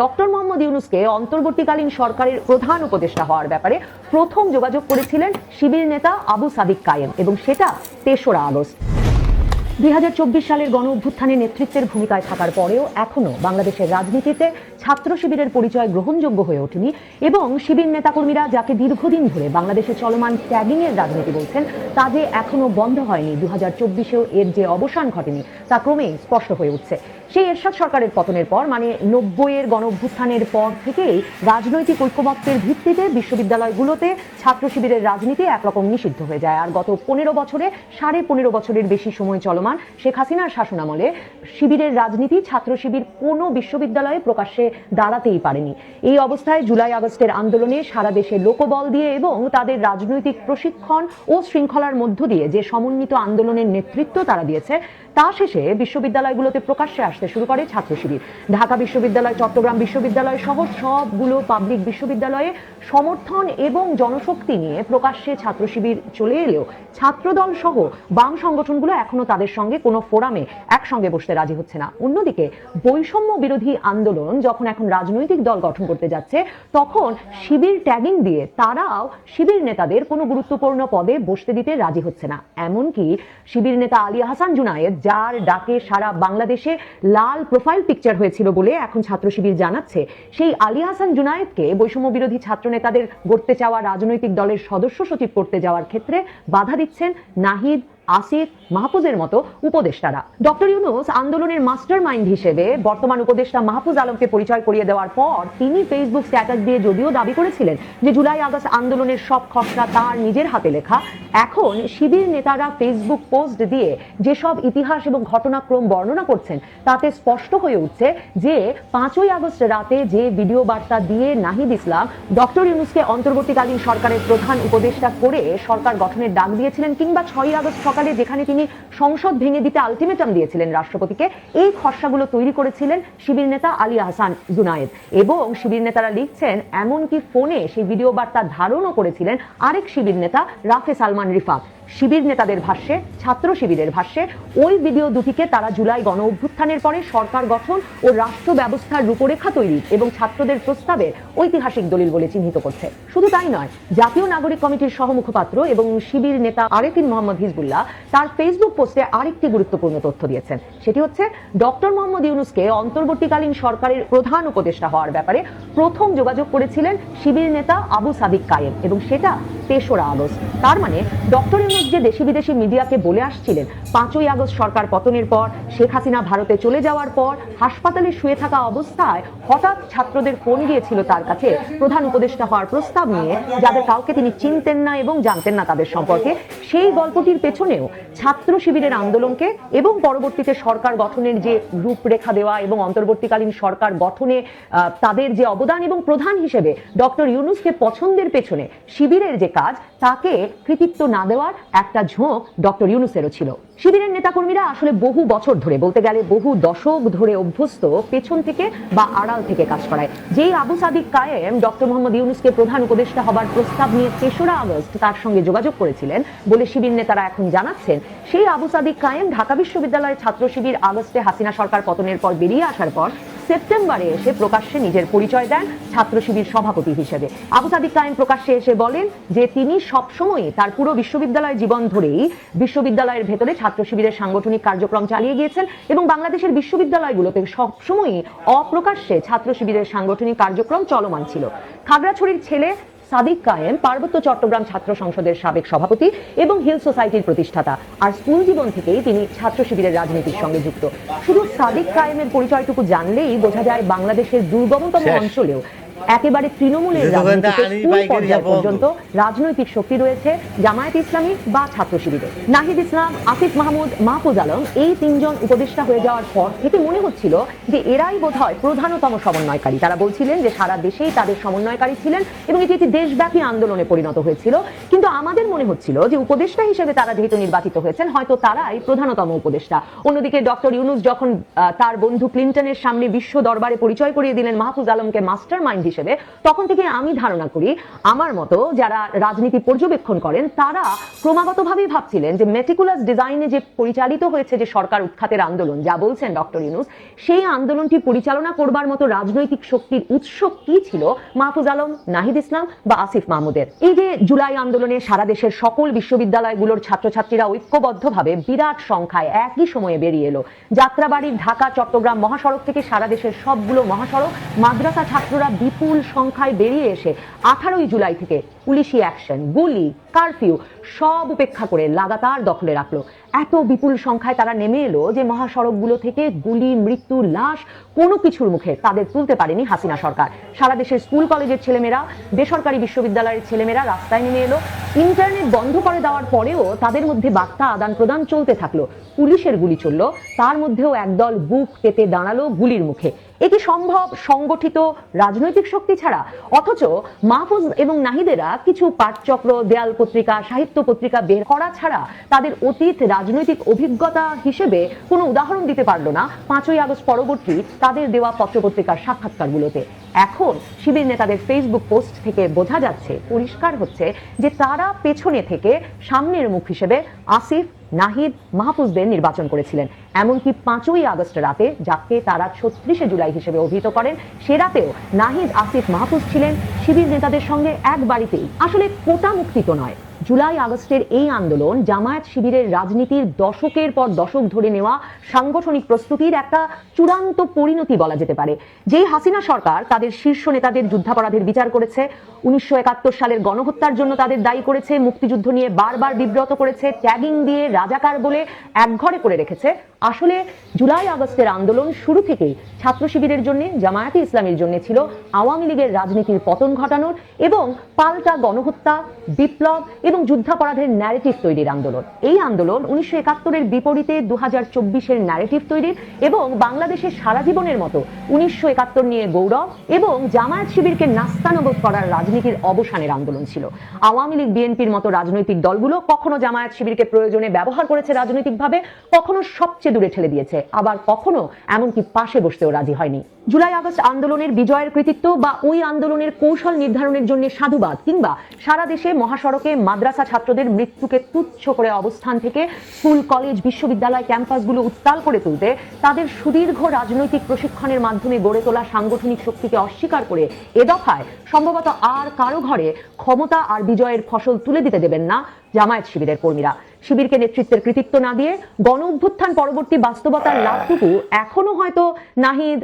Doctor Mohammad ইউনুসকে অন্তর্বর্তীকালীন সরকারের প্রধান উপদেষ্টা হওয়ার ব্যাপারে প্রথম যোগাযোগ করেছিলেন শিবির নেতা আবু সাদিক কায়েম, এবং সেটা তেসরা আগস্ট। দুই সালের গণ অভ্যুত্থানে নেতৃত্বের ভূমিকায় থাকার পরেও এখনও বাংলাদেশের রাজনীতিতে ছাত্র শিবিরের পরিচয় গ্রহণযোগ্য হয়ে ওঠেনি, এবং শিবির নেতাকর্মীরা যাকে দীর্ঘদিন ধরে বাংলাদেশে চলমান ট্যাগিং এর রাজনীতি বলছেন, তা যে এখনও বন্ধ হয়নি দু হাজার চব্বিশেও এর যে অবসান ঘটেনি, তা ক্রমেই স্পষ্ট হয়ে উঠছে। সেই এরশাদ সরকারের পতনের পর মানে নব্বইয়ের গণ পর থেকেই রাজনৈতিক ঐক্যমত্যের ভিত্তিতে বিশ্ববিদ্যালয়গুলোতে ছাত্র শিবিরের রাজনীতি একরকম নিষিদ্ধ হয়ে যায়। আর গত পনেরো বছরে, সাড়ে পনেরো বছরের বেশি সময় চলমান শেখ হাসিনার শাসনামলে শিবিরের রাজনীতি ছাত্র শিবির কোনো বিশ্ববিদ্যালয়ে প্রকাশ্যে দাঁড়াতেই পারেনি। এই অবস্থায় জুলাই আগস্টের আন্দোলনে সারা দেশে লোকবল দিয়ে এবং তাদের রাজনৈতিক প্রশিক্ষণ ও শৃঙ্খলার মধ্য দিয়ে যে সমন্বিত আন্দোলনের নেতৃত্ব তারা দিয়েছে তা শেষে বিশ্ববিদ্যালয়গুলোতে প্রকাশ্যে আসতে শুরু করে ছাত্র শিবির। ঢাকা বিশ্ববিদ্যালয়, চট্টগ্রাম বিশ্ববিদ্যালয় সহ সবগুলো পাবলিক বিশ্ববিদ্যালয়ে সমর্থন এবং জনশক্তি নিয়ে প্রকাশ্যে ছাত্র শিবির চলে এলেও ছাত্রদল সহ বাম সংগঠনগুলো এখনও তাদের সঙ্গে কোনো ফোরামে একসঙ্গে বসতে রাজি হচ্ছে না। অন্যদিকে বৈষম্য বিরোধী আন্দোলন যখন এখন রাজনৈতিক দল গঠন করতে যাচ্ছে, তখন শিবির ট্যাগিং দিয়ে তারাও শিবির নেতাদের কোনো গুরুত্বপূর্ণ পদে বসতে দিতে রাজি হচ্ছে না। এমনকি শিবির নেতা আলী হাসান জুনায়েদ যার ডাকে সারা বাংলাদেশে লাল প্রোফাইল পিকচার হয়েছিল বলে এখন ছাত্র শিবির জানাচ্ছে। সেই আলী হাসান জুনায়েদকে বৈষম্য বিরোধী ছাত্র নেতাদের গড়তে চাওয়া রাজনৈতিক দলের সদস্য সচিব করতে যাওয়ার ক্ষেত্রে বাধা দিচ্ছেন নাহিদ আসিফ মাহফুজের মতো উপদেষ্টারা। ডক্টর ইউনুস আন্দোলনের মাস্টার মাইন্ড হিসেবে বর্তমান উপদেষ্টা মাহফুজ আলমকে পরিচয় করিয়ে দেওয়ার পর তিনি ফেসবুক স্ট্যাটাস দিয়ে যদিও দাবি করেছিলেন যে জুলাই আগস্ট আন্দোলনের সব খসড়া তার নিজের হাতে লেখা। এখন শিবির নেতারা ফেসবুক পোস্ট দিয়ে যেসব ইতিহাস এবং ঘটনাক্রম বর্ণনা করছেন, তাতে স্পষ্ট হয়ে উঠছে যে পাঁচই আগস্ট রাতে যে ভিডিও বার্তা দিয়ে নাহিদ ইসলাম ডক্টর ইউনুসকে অন্তর্বর্তীকালীন সরকারের প্রধান উপদেষ্টা করে সরকার গঠনের ডাক দিয়েছিলেন কিংবা ছয়ই আগস্ট সকালে যেখানে তিনি সংসদ ভেঙে দিতে আলটিমেটাম দিয়েছিলেন রাষ্ট্রপতিকে, এই খসড়াগুলো তৈরি করেছিলেন শিবির নেতা আলী আহসান জুনায়েদ। এবং শিবির নেতারা লিখছেন, এমনকি ফোনে সেই ভিডিও বার্তা ধারণও করেছিলেন আরেক শিবির নেতা রাফে সালমান রিফাত। শিবির নেতাদের ভাষ্যে, ছাত্র শিবিরের ভাষ্যে, ওই ভিডিও দুটিকে তারা জুলাই গণ অভ্যুত্থানের পরে সরকার গঠন ও রাষ্ট্র ব্যবস্থার রূপরেখা তৈরি এবং ছাত্রদের প্রস্তাবে ঐতিহাসিক দলিল বলে চিহ্নিত করছে। শুধু তাই নয়, জাতীয় নাগরিক কমিটির সহ মুখপাত্র এবং শিবির নেতা আরেফিন মোহাম্মদ হিজবুল্লাহ তার ফেসবুক পোস্টে আরেকটি গুরুত্বপূর্ণ তথ্য দিয়েছেন। সেটি হচ্ছে, ডক্টর মোহাম্মদ ইউনুসকে অন্তর্বর্তীকালীন সরকারের প্রধান উপদেষ্টা হওয়ার ব্যাপারে প্রথম যোগাযোগ করেছিলেন শিবির নেতা আবু সাদিক কায়েম এবং সেটা তেসরা আগস্ট। তার মানে ডক্টর ইউনুস যে দেশি বিদেশি মিডিয়াকে বলে আসছিলেন, পাঁচই আগস্ট সরকার পতনের পর, শেখ হাসিনা ভারতে চলে যাওয়ার পর, হাসপাতালে শুয়ে থাকা অবস্থায় হঠাৎ ছাত্রদের ফোন গিয়েছিল তার কাছে। প্রধান উপদেষ্টা হওয়ার প্রস্তাব নিয়ে, যাদের কাউকে তিনি চিনতেন না এবং জানতেন না তাদের সম্পর্কে, সেই গল্পটির পেছনেও ছাত্র শিবিরের আন্দোলনকে এবং পরবর্তীতে সরকার গঠনের যে রূপরেখা দেওয়া এবং অন্তর্বর্তীকালীন সরকার গঠনে তাদের যে অবদান এবং প্রধান হিসেবে ডক্টর ইউনুসকে পছন্দের পেছনে শিবিরের যে কাজ, তাকে কৃতিত্ব না দেওয়ার একটা ঝোঁক ডক্টর ইউনুসেরও ছিল। শিবিরের নেতাকর্মীরা আসলে বহু বছর ধরে, বলতে গেলে বহু দশক ধরে অভ্যস্ত পেছন থেকে বা আড়াল থেকে কাজ করায়। যেই আবু সাদিক কায়েম ডক্টর মোহাম্মদ ইউনুসকে প্রধান উপদেষ্টা হবার প্রস্তাব নিয়ে তেসরা আগস্ট তার সঙ্গে যোগাযোগ করেছিলেন বলে শিবির নেতারা এখন জানাচ্ছেন, সেই আবু সাদিক কায়েম ঢাকা বিশ্ববিদ্যালয়ের ছাত্র শিবির আগস্টে হাসিনা সরকার পতনের পর বেরিয়ে আসার পর সেপ্টেম্বরে এসে প্রকাশ্যে নিজের পরিচয় দেন ছাত্র শিবির সভাপতি হিসেবে। আবু সাদিক কায়েম প্রকাশ্যে এসে বলেন যে তিনি সবসময় তার পুরো বিশ্ববিদ্যালয় জীবন ধরেই বিশ্ববিদ্যালয়ের ভেতরে ছাত্র শিবিরের সাংগঠনিক কার্যক্রম চালিয়ে গিয়েছেন এবং বাংলাদেশের বিশ্ববিদ্যালয়গুলোতে সবসময়ই অপ্রকাশ্যে ছাত্র শিবিরের সাংগঠনিক কার্যক্রম চলমান ছিল। খাগড়াছড়ির ছেলে সাদিক কায়েম পার্বত্য চট্টগ্রাম ছাত্র সংসদের সাবেক সভাপতি এবং হিল সোসাইটির প্রতিষ্ঠাতা। আর স্কুল জীবন থেকেই তিনি ছাত্র শিবিরের রাজনীতির সঙ্গে যুক্ত। শুধু সাদিক কায়েমের পরিচয়টুকু জানলেই বোঝা যায় বাংলাদেশের দুর্গমতম অঞ্চলেও একেবারে তৃণমূলের। পর্যন্ত রাজনৈতিক শক্তি রয়েছে জামায়াত ইসলামী বা ছাত্র শিবিরে নাহিদ ইসলাম আফিফ মাহমুদ মাহফুজ আলম এই তিনজন উপদেষ্টা হয়ে যাওয়ার পর থেকে মনে হচ্ছিল যে এরাই বোধ হয় প্রধানতম সমন্বয়কারী। তারা বলছিলেন যে সারা দেশেই তাদের সমন্বয়কারী ছিলেন এবং এটি একটি দেশব্যাপী আন্দোলনে পরিণত হয়েছিল। কিন্তু আমাদের মনে হচ্ছিল যে উপদেষ্টা হিসেবে তারা যেহেতু নির্বাচিত হয়েছেন, হয়তো তারাই প্রধানতম উপদেষ্টা। অন্যদিকে ডক্টর ইউনুস যখন তার বন্ধু ক্লিন্টনের সামনে বিশ্ব দরবারে পরিচয় করিয়ে দিলেন মাহফুজ আলমকে মাস্টার মাইন্ড হিসেবে, তখন থেকে আমি ধারণা করি, আমার মতো যারা রাজনীতি পর্যবেক্ষণ করেন, তারা ক্রমাগতভাবেই ভাবছিলেন যে মেটিকুলাস ডিজাইনে যে পরিচালিত হয়েছে যে সরকার উৎখাতের আন্দোলন, যা বলছেন ডক্টর ইউনুস, সেই আন্দোলনটি পরিচালনা করবার মতো রাজনৈতিক শক্তির উৎস কি ছিল মাহফুজ আলম, নাহিদ ইসলাম বা আসিফ মাহমুদের? এই যে জুলাই আন্দোলনে সারা দেশের সকল বিশ্ববিদ্যালয়গুলোর ছাত্রছাত্রীরা ঐক্যবদ্ধভাবে বিরাট সংখ্যায় একই সময়ে বেরিয়ে এলো। যাত্রাবাড়ির ঢাকা, চট্টগ্রাম মহাসড়ক থেকে সারা দেশের সবগুলো মহাসড়ক মাদ্রাসা ছাত্ররা বিপুল সংখ্যায় বেরিয়ে এসে আঠারোই জুলাই থেকে পুলিশি অ্যাকশন, গুলি, কারফিউ সব উপেক্ষা করে লাগাতার দখলে রাখল। এত বিপুল সংখ্যায় তারা নেমে এলো যে মহাসড়কগুলো থেকে গুলি, মৃত্যু, লাশ কোনো কিছুর মুখে তাদের তুলতে পারেনি হাসিনা সরকার। সারা দেশের স্কুল, কলেজের ছেলেমেয়েরা, বেসরকারি বিশ্ববিদ্যালয়ের ছেলেমেয়েরা রাস্তায় নেমে এলো। ইন্টারনেট বন্ধ করে দেওয়ার পরেও তাদের মধ্যে বার্তা আদান প্রদান চলতে থাকল। পুলিশের গুলি চলল। তার মধ্যেও একদল বুক পেতে দাঁড়াল গুলির মুখে। এ কি সম্ভব? সংগঠিত রাজনৈতিক শক্তি ছাড়া? অথচ মাহফুজ এবং নাহিদেরা কিছু পাঠচক্র, দেয়াল পত্রিকা, সাহিত্য পত্রিকা বের করা ছাড়া তাদের অতীত রাজনৈতিক অভিজ্ঞতা হিসেবে কোনো উদাহরণ দিতে পারল না। পাঁচই আগস্ট পরবর্তী তাদের দেওয়া পত্রপত্রিকার সাক্ষাৎকারগুলোতে। এখন শিবির নেতাদের ফেসবুক পোস্ট থেকে বোঝা যাচ্ছে, পরিষ্কার হচ্ছে যে তারা পেছনে থেকে সামনের মুখ হিসেবে আসিফ, নাহিদ, মাহফুজদের নির্বাচন করেছিলেন। এমনকি পাঁচই আগস্ট রাতে, যাকে তারা ছত্রিশে জুলাই হিসেবে অভিহিত করেন, সে রাতেও নাহিদ, আসিফ, মাহফুজ ছিলেন শিবির নেতাদের সঙ্গে এক বাড়িতেই। আসলে কোটা মুক্তি তো নয়। জুলাই আগস্টের এই আন্দোলন জামায়াত শিবিরের রাজনীতির দশকের পর দশক ধরে নেওয়া সাংগঠনিক প্রস্তুতির একটা চূড়ান্ত পরিণতি বলা যেতে পারে। যেই হাসিনা সরকার তাদের শীর্ষ নেতাদের যুদ্ধাপরাধের বিচার করেছে, উনিশশো একাত্তর সালের গণহত্যার জন্য তাদের দায়ী করেছে, মুক্তিযুদ্ধ নিয়ে বারবার বিব্রত করেছে ট্যাগিং দিয়ে রাজাকার বলে একঘরে করে রেখেছে। আসলে জুলাই আগস্টের আন্দোলন শুরু থেকেই ছাত্র শিবিরের জন্য, জামায়াতে ইসলামের জন্য ছিল আওয়ামী লীগের রাজনীতির পতন ঘটানোর এবং পাল্টা গণহত্যা, বিপ্লব এবং যুদ্ধাপরাধের ন্যারেটিভ তৈরির আন্দোলন। এই আন্দোলন উনিশশো একাত্তরের বিপরীতে দু হাজার চব্বিশের ন্যারেটিভ তৈরির এবং বাংলাদেশের সারা জীবনের মতো উনিশশো একাত্তর নিয়ে গৌরব এবং জামায়াত শিবিরকে নাস্তানবোধ করার রাজনীতির অবসানের আন্দোলন ছিল। আওয়ামী লীগ, বিএনপির মতো রাজনৈতিক দলগুলো কখনো জামায়াত শিবিরকে প্রয়োজনে ব্যবহার করেছে রাজনৈতিকভাবে, কখনো সবচেয়ে দূরে ঠেলে দিয়েছে। আবার কখনো এমনকি পাশে বসতেও রাজি হয়নি। জুলাই আগস্ট আন্দোলনের বিজয়ের কৃতিত্ব বা ওই আন্দোলনের কৌশল নির্ধারণের জন্য সাধুবাদ কিংবা সারা দেশে মহাসড়কে মাদ্রাসা ছাত্রদের মৃত্যুকে তুচ্ছ করে অবস্থান থেকে স্কুল, কলেজ, বিশ্ববিদ্যালয় ক্যাম্পাসগুলো উত্তাল করে তুলতে, তাদের সুদীর্ঘ রাজনৈতিক প্রশিক্ষণের মাধ্যমে গড়ে তোলা সাংগঠনিক শক্তিকে অস্বীকার করে এ দফায় সম্ভবত আর কারও ঘরে ক্ষমতা আর বিজয়ের ফসল তুলে দিতে দেবেন না জামায়াত শিবিরের কর্মীরা। শিবিরকে নেতৃত্বের কৃতিত্ব না দিয়ে গণ অভ্যুত্থান পরবর্তী বাস্তবতার লাভটুকু এখনও হয়তো নাহিদ